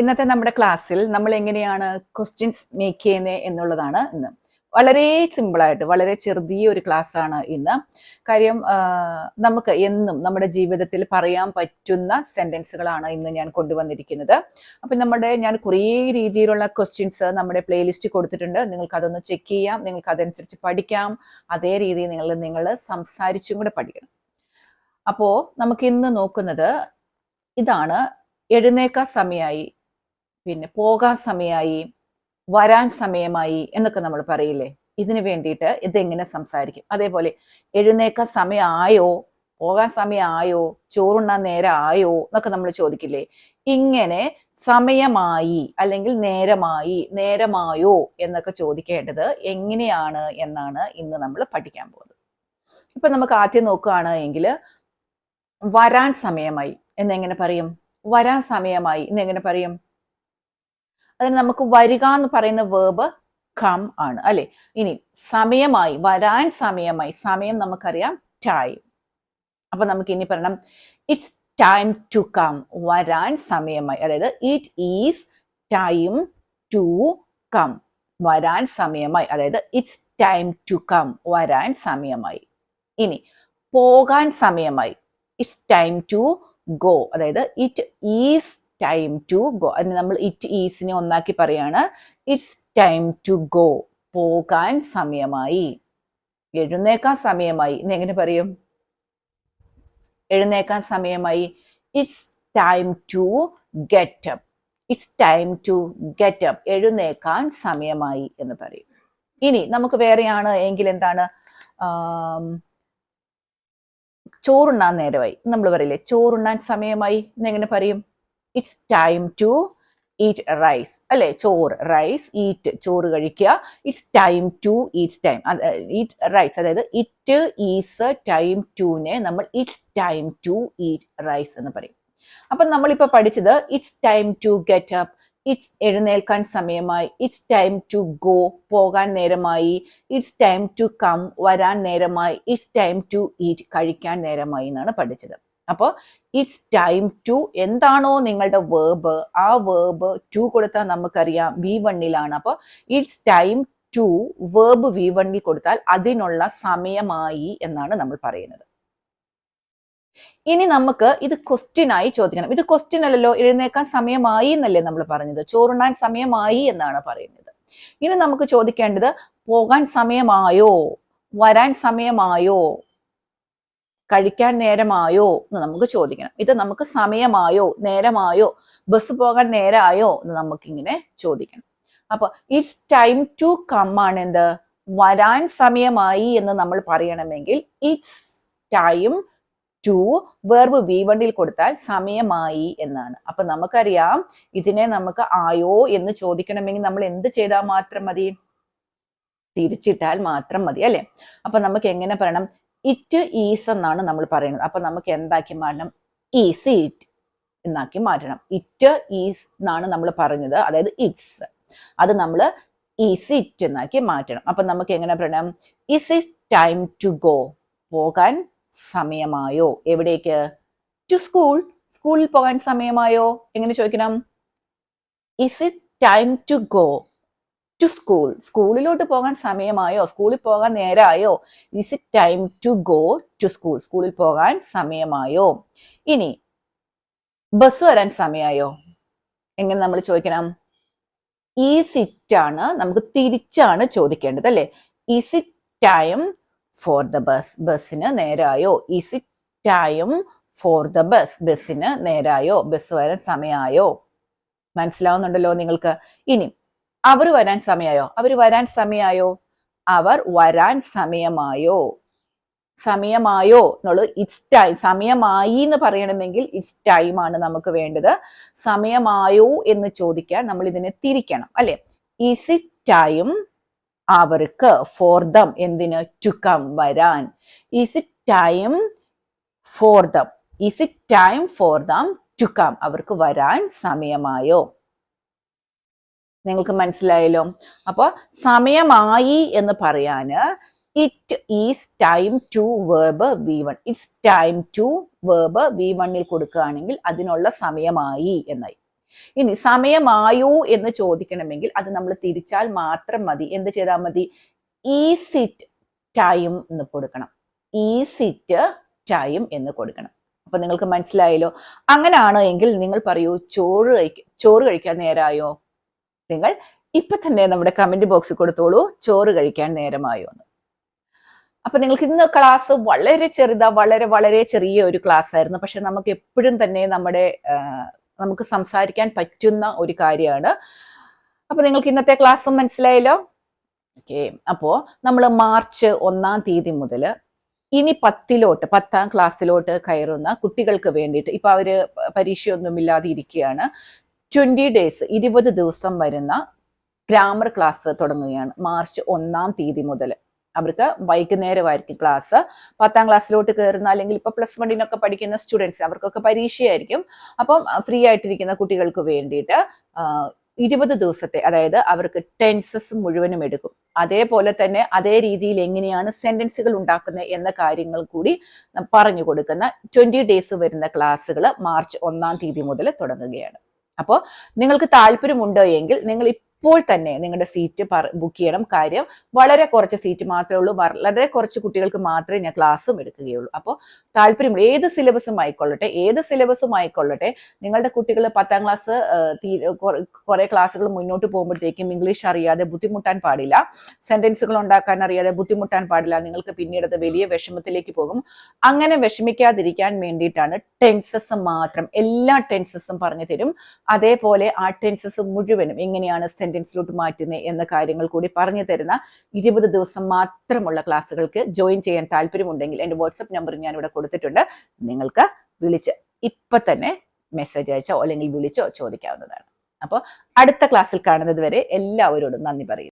ഇന്നത്തെ നമ്മുടെ ക്ലാസ്സിൽ നമ്മൾ എങ്ങനെയാണ് ക്വസ്റ്റ്യൻസ് മേക്ക് ചെയ്യുന്നത് എന്നുള്ളതാണ് ഇന്ന്. വളരെ സിമ്പിളായിട്ട് വളരെ ചെറിയ ഒരു ക്ലാസ് ആണ് ഇന്ന്. കാര്യം നമുക്ക് എന്നും നമ്മുടെ ജീവിതത്തിൽ പറയാൻ പറ്റുന്ന സെന്റൻസുകളാണ് ഇന്ന് ഞാൻ കൊണ്ടുവന്നിരിക്കുന്നത്. അപ്പം നമ്മുടെ ഞാൻ കുറേ രീതിയിലുള്ള ക്വസ്റ്റ്യൻസ് നമ്മുടെ പ്ലേലിസ്റ്റ് കൊടുത്തിട്ടുണ്ട്. നിങ്ങൾക്ക് അതൊന്ന് ചെക്ക് ചെയ്യാം. നിങ്ങൾക്ക് അതനുസരിച്ച് പഠിക്കാം. അതേ രീതിയിൽ നിങ്ങൾ നിങ്ങൾ സംസാരിച്ചും കൂടെ പഠിക്കണം. അപ്പോൾ നമുക്ക് ഇന്ന് നോക്കുന്നത് ഇതാണ് എഴുന്നേക്കാ സമയമായി പിന്നെ പോകാൻ സമയമായി വരാൻ സമയമായി എന്നൊക്കെ നമ്മൾ പറയില്ലേ? ഇതിന് വേണ്ടിയിട്ട് ഇതെങ്ങനെ സംസാരിക്കും? അതേപോലെ എഴുന്നേക്കാൻ സമയമായോ? പോകാൻ സമയമായോ? ചോറുണ്ണാൻ നേരമായോ? എന്നൊക്കെ നമ്മൾ ചോദിക്കില്ലേ? ഇങ്ങനെ സമയമായി അല്ലെങ്കിൽ നേരമായി നേരമായോ എന്നൊക്കെ ചോദിക്കേണ്ടത് എങ്ങനെയാണ് എന്നാണ് ഇന്ന് നമ്മൾ പഠിക്കാൻ പോകുന്നത്. ഇപ്പൊ നമുക്ക് ആദ്യം നോക്കുകയാണ് എങ്കിൽ വരാൻ സമയമായി എന്നെങ്ങനെ പറയും? വരാൻ സമയമായി എന്നെങ്ങനെ പറയും? അതിന് നമുക്ക് വരിക എന്ന് പറയുന്ന വേർബ് കം ആണ് അല്ലെ? ഇനി സമയമായി വരാൻ സമയമായി സമയം നമുക്കറിയാം ടൈം അപ്പൊ നമുക്ക് ഇനി പറയണം ഇറ്റ്സ് ടൈം ടു കം വരാൻ സമയമായി. അതായത് it is time to come വരാൻ സമയമായി. അതായത് ഇറ്റ്സ് ടൈം ടു കം വരാൻ സമയമായി. ഇനി പോകാൻ സമയമായി ഇറ്റ്സ് ടൈം ടു ഗോ അതായത് it is time to go അതിന് നമ്മൾ ഇറ്റ് ഈസിനെ ഒന്നാക്കി പറയാണ്. ഇറ്റ്സ് ടൈം ടു ഗോ പോകാൻ സമയമായി. എഴുന്നേക്കാൻ സമയമായി. ഇന്ന് എങ്ങനെ പറയും? എഴുന്നേക്കാൻ സമയമായി. It's time to get up it's time to get up എഴുന്നേക്കാൻ സമയമായി എന്ന് പറയും. ഇനി നമുക്ക് വേറെയാണ് എങ്കിൽ എന്താണ്? ചോറുണ്ണാൻ നേരമായി. നമ്മൾ പറയില്ലേ ചോറുണ്ണാൻ സമയമായി. എന്നെങ്ങനെ പറയും? It's time to eat rice അല്ലെ? ചോറ്. റൈസ് ഈറ്റ് ചോറ് കഴിക്കുക. It's time to eat time eat rice അതായത് ഇറ്റ് ഈസ് ടൈം ടുനെ നമ്മൾ it's time to eat rice എന്ന് പറയും. അപ്പം നമ്മളിപ്പോൾ പഠിച്ചത് it's time to get up it's എഴുന്നേൽക്കാൻ സമയമായി. ഇറ്റ്സ് ടൈം ടു ഗോ പോകാൻ നേരമായി. ഇറ്റ്സ് ടൈം ടു കം വരാൻ നേരമായി. ഇറ്റ്സ് ടൈം ടു ഈറ്റ് കഴിക്കാൻ നേരമായി എന്നാണ് പഠിച്ചത്. അപ്പോൾ ഇറ്റ്സ് ടൈം ടു എന്താണോ നിങ്ങളുടെ വേർബ് ആ വേർബ് ടു കൊടുത്താൽ നമുക്കറിയാം വി വണ്ണിലാണ് അപ്പോൾ it's time to verb V വണ്ണിൽ കൊടുത്താൽ അതിനുള്ള സമയമായി എന്നാണ് നമ്മൾ പറയുന്നത്. ഇനി നമുക്ക് ഇത് ക്വസ്റ്റ്യനായി ചോദിക്കണം. ഇത് ക്വസ്റ്റ്യൻ അല്ലല്ലോ എഴുന്നേക്കാൻ സമയമായി എന്നല്ലേ നമ്മൾ പറഞ്ഞത്? ചോറുണ്ണാൻ സമയമായി എന്നാണ് പറയുന്നത്. ഇനി നമുക്ക് ചോദിക്കേണ്ടത് പോകാൻ സമയമായോ? വരാൻ സമയമായോ? കഴിക്കാൻ നേരമായോ എന്ന് നമുക്ക് ചോദിക്കണം. ഇത് നമുക്ക് സമയമായോ നേരമായോ ബസ് പോകാൻ നേരമായോ എന്ന് നമുക്കിങ്ങനെ ചോദിക്കണം. അപ്പൊ ഇറ്റ്സ് ടൈം ടു കം ആണ് എന്ത് വരാൻ സമയമായി എന്ന് നമ്മൾ പറയണമെങ്കിൽ it's time to verb V വണ്ണിൽ കൊടുത്താൽ സമയമായി എന്നാണ്. അപ്പൊ നമുക്കറിയാം ഇതിനെ നമുക്ക് ആയോ എന്ന് ചോദിക്കണമെങ്കിൽ നമ്മൾ എന്ത് ചെയ്താൽ മാത്രം മതി? തിരിച്ചിട്ടാൽ മാത്രം മതി അല്ലെ? അപ്പൊ നമുക്ക് എങ്ങനെ പറയണം? ഇറ്റ് ഈസ് എന്നാണ് നമ്മൾ പറയുന്നത്. അപ്പൊ നമുക്ക് എന്താക്കി മാറ്റണം? ഈസ് ഇറ്റ് എന്നാക്കി മാറ്റണം. ഇറ്റ് ഈസ് എന്നാണ് നമ്മൾ പറഞ്ഞത്. അതായത് ഇറ്റ്സ് അത് നമ്മൾ ഈസ് ഇറ്റ് എന്നാക്കി മാറ്റണം. അപ്പൊ നമുക്ക് എങ്ങനെ പറയണം? Is it time to go പോകാൻ സമയമായോ? എവിടേക്ക്? ടു സ്കൂൾ സ്കൂളിൽ പോകാൻ സമയമായോ? എങ്ങനെ ചോദിക്കണം? Is it time to go to school സ്കൂളിലോട്ട് പോകാൻ സമയമായോ? സ്കൂളിൽ പോകാൻ നേരമായോ is it time to go to school സ്കൂളിൽ പോകാൻ സമയമായോ? ഇനി ബസ് വരാൻ സമയമായോ? എങ്ങനെ നമ്മൾ ചോദിക്കണം? ഈ ആണ് നമുക്ക് തിരിച്ചാണ് ചോദിക്കേണ്ടത് അല്ലേ? Is it time for the bus ബസ്സിന് നേരായോ? Is it time for the bus ബസ്സിന് നേരായോ? ബസ് വരാൻ സമയമായോ? മനസ്സിലാവുന്നുണ്ടല്ലോ നിങ്ങൾക്ക്? ഇനി അവർ വരാൻ സമയമായോ അവർ വരാൻ സമയമായോ അവർ വരാൻ സമയമായോ? സമയമായോ എന്നുള്ളത് ഇറ്റ്സ് ടൈം സമയമായി എന്ന് പറയണമെങ്കിൽ ഇറ്റ്സ് ടൈം ആണ് നമുക്ക് വേണ്ടത്. സമയമായോ എന്ന് ചോദിക്കാൻ നമ്മൾ ഇതിനെ തിരിക്കണം അല്ലെ? ഇസ് ഇറ്റ് ടൈം അവർക്ക് ഫോർ ദം എന്തിന്? ടു കം വരാൻ. Is it time for them is it time for them to come അവർക്ക് വരാൻ സമയമായോ? നിങ്ങൾക്ക് മനസ്സിലായല്ലോ? അപ്പോൾ സമയമായി എന്ന് പറയാന് it is time to verb V one it's time to verb V വണ്ണിൽ കൊടുക്കുകയാണെങ്കിൽ അതിനുള്ള സമയമായി എന്നായി. ഇനി സമയമായോ എന്ന് ചോദിക്കണമെങ്കിൽ അത് നമ്മൾ തിരിച്ചാൽ മാത്രം മതി. എന്ത് ചെയ്താൽ മതി? ഈസ് ഇറ്റ് ടൈം എന്ന് കൊടുക്കണം. ഈസ് ഇറ്റ് ടൈം എന്ന് കൊടുക്കണം. അപ്പൊ നിങ്ങൾക്ക് മനസ്സിലായല്ലോ? അങ്ങനെയാണ് എങ്കിൽ നിങ്ങൾ പറയൂ ചോറ് കഴിക്ക ചോറ് കഴിക്കാൻ നേരായോ? നിങ്ങൾ ഇപ്പൊ തന്നെ നമ്മുടെ കമന്റ് ബോക്സിൽ കൊടുത്തോളൂ. ചോറ് കഴിക്കാൻ നേരമായോ എന്ന്. അപ്പൊ നിങ്ങൾക്ക് ഇന്ന് ക്ലാസ് വളരെ ചെറുതാ വളരെ വളരെ ചെറിയ ഒരു ക്ലാസ് ആയിരുന്നു. പക്ഷെ നമുക്ക് എപ്പോഴും തന്നെ നമ്മുടെ നമുക്ക് സംസാരിക്കാൻ പറ്റുന്ന ഒരു കാര്യമാണ്. അപ്പൊ നിങ്ങൾക്ക് ഇന്നത്തെ ക്ലാസ്സും മനസ്സിലായല്ലോ? ഓക്കെ അപ്പോ നമ്മൾ മാർച്ച് ഒന്നാം തീയതി മുതൽ ഇനി പത്തിലോട്ട് പത്താം ക്ലാസ്സിലോട്ട് കയറുന്ന കുട്ടികൾക്ക് വേണ്ടിയിട്ട് ഇപ്പൊ അവർ പരീക്ഷയൊന്നുമില്ലാതെ ഇരിക്കുകയാണ്. ട്വന്റി ഡേയ്സ് ഇരുപത് ദിവസം വരുന്ന ഗ്രാമർ ക്ലാസ് തുടങ്ങുകയാണ്. മാർച്ച് ഒന്നാം തീയതി മുതൽ. അവർക്ക് വൈകുന്നേരമായിരിക്കും ക്ലാസ് പത്താം ക്ലാസ്സിലോട്ട് കയറുന്ന അല്ലെങ്കിൽ ഇപ്പൊ പ്ലസ് വണ്ണിനൊക്കെ പഠിക്കുന്ന സ്റ്റുഡൻസ് അവർക്കൊക്കെ പരീക്ഷയായിരിക്കും. അപ്പം ഫ്രീ ആയിട്ടിരിക്കുന്ന കുട്ടികൾക്ക് വേണ്ടിയിട്ട് ഇരുപത് ദിവസത്തെ അതായത് അവർക്ക് ടെൻസസ് മുഴുവനും എടുക്കും. അതേപോലെ തന്നെ അതേ രീതിയിൽ എങ്ങനെയാണ് സെന്റൻസുകൾ ഉണ്ടാക്കുന്നത് എന്ന കാര്യങ്ങൾ കൂടി പറഞ്ഞു കൊടുക്കുന്ന ട്വന്റി ഡേയ്സ് വരുന്ന ക്ലാസ്സുകൾ മാർച്ച് ഒന്നാം തീയതി മുതൽ തുടങ്ങുകയാണ്. അപ്പോൾ നിങ്ങൾക്ക് താല്പര്യമുണ്ടോ എങ്കിൽ നിങ്ങൾ ഇപ്പോൾ തന്നെ നിങ്ങളുടെ സീറ്റ് ബുക്ക് ചെയ്യണം. കാര്യം വളരെ കുറച്ച് സീറ്റ് മാത്രമേ ഉള്ളൂ. വളരെ കുറച്ച് കുട്ടികൾക്ക് മാത്രമേ ഞാൻ ക്ലാസ്സും എടുക്കുകയുള്ളൂ. അപ്പോൾ താല്പര്യമുള്ള ഏത് സിലബസും ആയിക്കൊള്ളട്ടെ ഏത് സിലബസും ആയിക്കൊള്ളട്ടെ നിങ്ങളുടെ കുട്ടികൾ പത്താം ക്ലാസ് കുറെ ക്ലാസ്സുകൾ മുന്നോട്ട് പോകുമ്പോഴത്തേക്കും ഇംഗ്ലീഷ് അറിയാതെ ബുദ്ധിമുട്ടാൻ പാടില്ല. സെന്റൻസുകൾ ഉണ്ടാക്കാൻ അറിയാതെ ബുദ്ധിമുട്ടാൻ പാടില്ല. നിങ്ങൾക്ക് പിന്നീട് അത് വലിയ വിഷമത്തിലേക്ക് പോകും. അങ്ങനെ വിഷമിക്കാതിരിക്കാൻ വേണ്ടിയിട്ടാണ് ടെൻസസ് മാത്രം എല്ലാ ടെൻസസും പറഞ്ഞു തരും. അതേപോലെ ആ ടെൻസസ് മുഴുവനും എങ്ങനെയാണ് സെന്റൻസിലോട്ട് മാറ്റുന്നത് എന്ന കാര്യങ്ങൾ കൂടി പറഞ്ഞു തരുന്ന ഇരുപത് ദിവസം മാത്രമുള്ള ക്ലാസ്സുകൾക്ക് ജോയിൻ ചെയ്യാൻ താല്പര്യമുണ്ടെങ്കിൽ എന്റെ വാട്സപ്പ് നമ്പർ ഞാൻ ഇവിടെ കൊടുത്തിട്ടുണ്ട്. നിങ്ങൾക്ക് വിളിച്ച് ഇപ്പൊ തന്നെ മെസ്സേജ് അയച്ചോ അല്ലെങ്കിൽ വിളിച്ചോ ചോദിക്കാവുന്നതാണ്. അപ്പോൾ അടുത്ത ക്ലാസ്സിൽ കാണുന്നത് വരെ എല്ലാവരോടും നന്ദി പറയുന്നു.